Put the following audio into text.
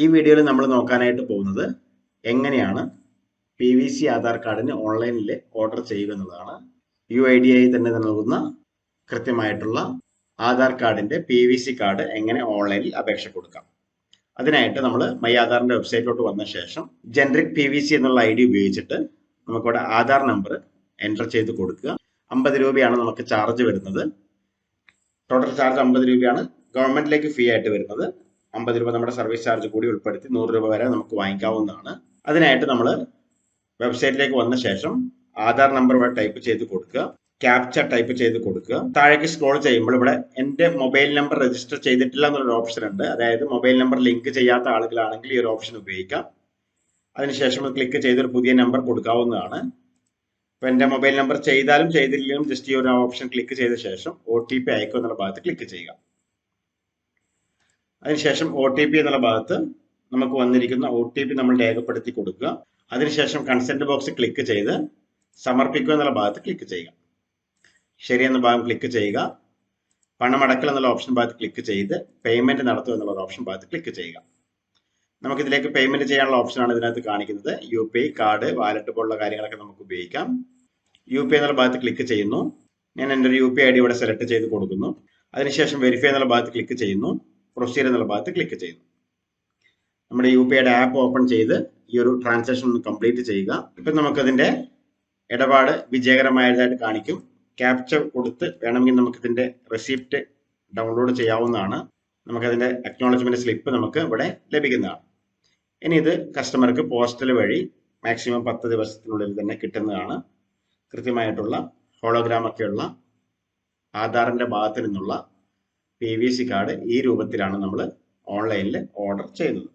ഈ വീഡിയോയിൽ നമ്മൾ നോക്കാനായിട്ട് പോകുന്നത് എങ്ങനെയാണ് പി വി സി ആധാർ കാർഡിന് ഓൺലൈനിൽ ഓർഡർ ചെയ്യുക എന്നുള്ളതാണ്. യു ഐ ഡി ആയി തന്നെ നൽകുന്ന കൃത്യമായിട്ടുള്ള ആധാർ കാർഡിന്റെ പി വി സി കാർഡ് എങ്ങനെ ഓൺലൈനിൽ അപേക്ഷ കൊടുക്കാം. അതിനായിട്ട് നമ്മൾ മൈ ആധാറിന്റെ വെബ്സൈറ്റിലോട്ട് വന്ന ശേഷം ജനറിക് പി വി സി എന്നുള്ള ഐ ഡി ഉപയോഗിച്ചിട്ട് നമുക്കിവിടെ ആധാർ നമ്പർ എന്റർ ചെയ്ത് കൊടുക്കുക. അമ്പത് രൂപയാണ് നമുക്ക് ചാർജ് വരുന്നത്. ടോട്ടൽ ചാർജ് അമ്പത് രൂപയാണ്. ഗവൺമെന്റിലേക്ക് ഫീ ആയിട്ട് വരുന്നത്. അമ്പത് രൂപ നമ്മുടെ സർവീസ് ചാർജ് കൂടി ഉൾപ്പെടുത്തി നൂറ് രൂപ വരെ നമുക്ക് വാങ്ങിക്കാവുന്നതാണ്. അതിനായിട്ട് നമ്മൾ വെബ്സൈറ്റിലേക്ക് വന്ന ശേഷം ആധാർ നമ്പർ ടൈപ്പ് ചെയ്ത് കൊടുക്കുക. ക്യാപ്ച ടൈപ്പ് ചെയ്ത് കൊടുക്കുക. താഴേക്ക് സ്ക്രോൾ ചെയ്യുമ്പോൾ ഇവിടെ എന്റെ മൊബൈൽ നമ്പർ രജിസ്റ്റർ ചെയ്തിട്ടില്ല എന്നുള്ളൊരു ഓപ്ഷൻ ഉണ്ട്. അതായത് മൊബൈൽ നമ്പർ ലിങ്ക് ചെയ്യാത്ത ആളുകളാണെങ്കിൽ ഈ ഒരു ഓപ്ഷൻ ഉപയോഗിക്കാം. അതിനുശേഷം ക്ലിക്ക് ചെയ്ത് ഒരു പുതിയ നമ്പർ കൊടുക്കാവുന്നതാണ്. അപ്പോൾ എന്റെ മൊബൈൽ നമ്പർ ചെയ്താലും ചെയ്തില്ലെങ്കിലും ജസ്റ്റ് ഈ ഒരു ഓപ്ഷൻ ക്ലിക്ക് ചെയ്ത ശേഷം ഒ ടി പി അയക്കും എന്നുള്ള ഭാഗത്ത് ക്ലിക്ക് ചെയ്യുക. അതിനുശേഷം ഒ ടി പി എന്നുള്ള ഭാഗത്ത് നമുക്ക് വന്നിരിക്കുന്ന ഒ ടി പി നമ്മൾ രേഖപ്പെടുത്തി കൊടുക്കുക. അതിനുശേഷം കൺസെന്റ് ബോക്സ് ക്ലിക്ക് ചെയ്ത് സമർപ്പിക്കുക എന്നുള്ള ഭാഗത്ത് ക്ലിക്ക് ചെയ്യുക. ശരി എന്ന ഭാഗം ക്ലിക്ക് ചെയ്യുക. പണമടക്കൽ എന്നുള്ള ഓപ്ഷൻ ഭാഗത്ത് ക്ലിക്ക് ചെയ്ത് പേയ്മെന്റ് നടത്തുക എന്നുള്ള ഓപ്ഷൻ ഭാഗത്ത് ക്ലിക്ക് ചെയ്യുക. നമുക്ക് ഇതിലേക്ക് പേയ്മെന്റ് ചെയ്യാനുള്ള ഓപ്ഷനാണ് ഇതിനകത്ത് കാണിക്കുന്നത്. യു പി കാർഡ് വാലറ്റ് പോലുള്ള കാര്യങ്ങളൊക്കെ നമുക്ക് ഉപയോഗിക്കാം. യു പി എന്നുള്ള ഭാഗത്ത് ക്ലിക്ക് ചെയ്യുന്നു. ഞാൻ എന്റെ ഒരു യു പി ഐ ഡി ഇവിടെ സെലക്ട് ചെയ്ത് കൊടുക്കുന്നു. അതിനുശേഷം വെരിഫൈ എന്നുള്ള ഭാഗത്ത് ക്ലിക്ക് ചെയ്യുന്നു. പ്രൊസീഡ് എന്നുള്ള ഭാഗത്ത് ക്ലിക്ക് ചെയ്യുന്നു. നമ്മുടെ യു പി ഐയുടെ ആപ്പ് ഓപ്പൺ ചെയ്ത് ഈ ഒരു ട്രാൻസാക്ഷൻ ഒന്ന് കംപ്ലീറ്റ് ചെയ്യുക. ഇപ്പം നമുക്കതിന്റെ ഇടപാട് വിജയകരമായതായിട്ട് കാണിക്കും. ക്യാപ്ചർ കൊടുത്ത് വേണമെങ്കിൽ നമുക്ക് ഇതിന്റെ റെസിപ്റ്റ് ഡൗൺലോഡ് ചെയ്യാവുന്നതാണ്. നമുക്കതിന്റെ അക്നോളജ്മെന്റ് സ്ലിപ്പ് നമുക്ക് ഇവിടെ ലഭിക്കുന്നതാണ്. ഇനി ഇത് കസ്റ്റമർക്ക് പോസ്റ്റൽ വഴി മാക്സിമം പത്ത് ദിവസത്തിനുള്ളിൽ തന്നെ കിട്ടുന്നതാണ്. കൃത്യമായിട്ടുള്ള ഹോളോഗ്രാം ഒക്കെയുള്ള ആധാറിന്റെ ഭാഗത്തു നിന്നുള്ള പി വി സി കാർഡ് ഈ രൂപത്തിലാണ് നമ്മൾ ഓൺലൈനിൽ ഓർഡർ ചെയ്യുന്നത്.